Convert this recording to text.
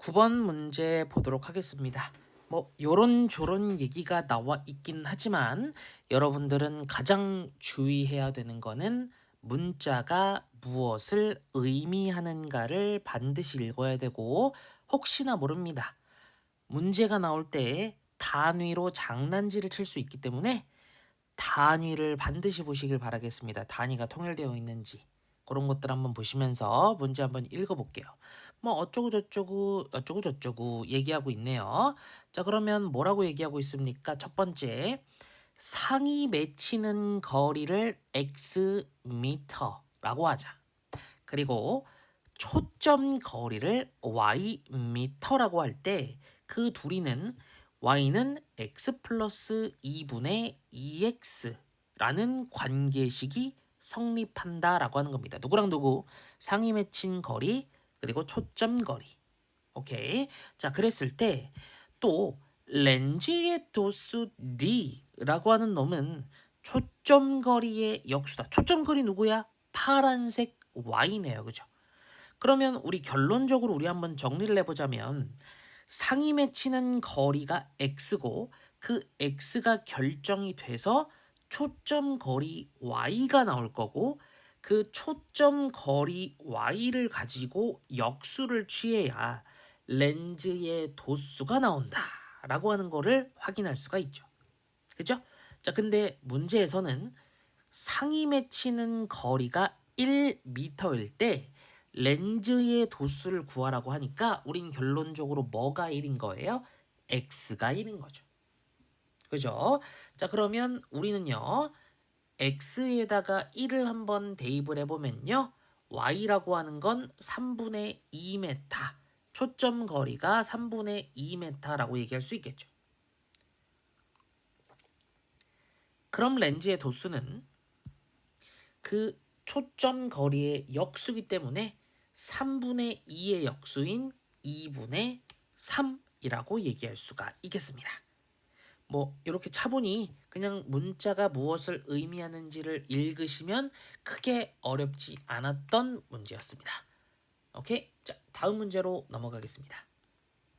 9번 문제 보도록 하겠습니다. 뭐 요런 조런 얘기가 나와 있긴 하지만 여러분들은 가장 주의해야 되는 거는 문자가 무엇을 의미하는가를 반드시 읽어야 되고 혹시나 모릅니다. 문제가 나올 때 단위로 장난질을 칠 수 있기 때문에 단위를 반드시 보시길 바라겠습니다. 단위가 통일되어 있는지 그런 것들 한번 보시면서 문제 한번 읽어볼게요. 뭐 어쩌고 저쩌고 어쩌고 저쩌고 얘기하고 있네요. 자 그러면 뭐라고 얘기하고 있습니까? 첫 번째 상이 맺히는 거리를 x 미터라고 하자. 그리고 초점 거리를 y 미터라고 할 때 그 둘이는 y는 x 플러스 2분의 2x라는 관계식이 성립한다라고 하는 겁니다. 누구랑 누구? 상이 맺힌 거리 그리고 초점 거리. 오케이. 자, 그랬을 때 또 렌즈의 도수 D라고 하는 놈은 초점 거리의 역수다. 초점 거리 누구야? 파란색 Y네요. 그죠? 그러면 우리 결론적으로 우리 한번 정리를 해 보자면 상이 맺히는 거리가 x고 그 x가 결정이 돼서 초점 거리 y가 나올 거고 그 초점 거리 y를 가지고 역수를 취해야 렌즈의 도수가 나온다 라고 하는 거를 확인할 수가 있죠. 그죠? 자, 근데 문제에서는 상이 맺히는 거리가 1m일 때 렌즈의 도수를 구하라고 하니까 우린 결론적으로 뭐가 1인 거예요? x가 1인 거죠. 그죠? 자, 그러면 우리는요. x에다가 1을 한번 대입을 해보면요. y라고 하는 건 3분의 2m. 초점 거리가 3분의 2m라고 얘기할 수 있겠죠. 그럼 렌즈의 도수는 그 초점 거리의 역수기 때문에 3분의 2의 역수인 2분의 3이라고 얘기할 수가 있겠습니다. 뭐 이렇게 차분히 그냥 문자가 무엇을 의미하는지를 읽으시면 크게 어렵지 않았던 문제였습니다. 오케이? 자, 다음 문제로 넘어가겠습니다.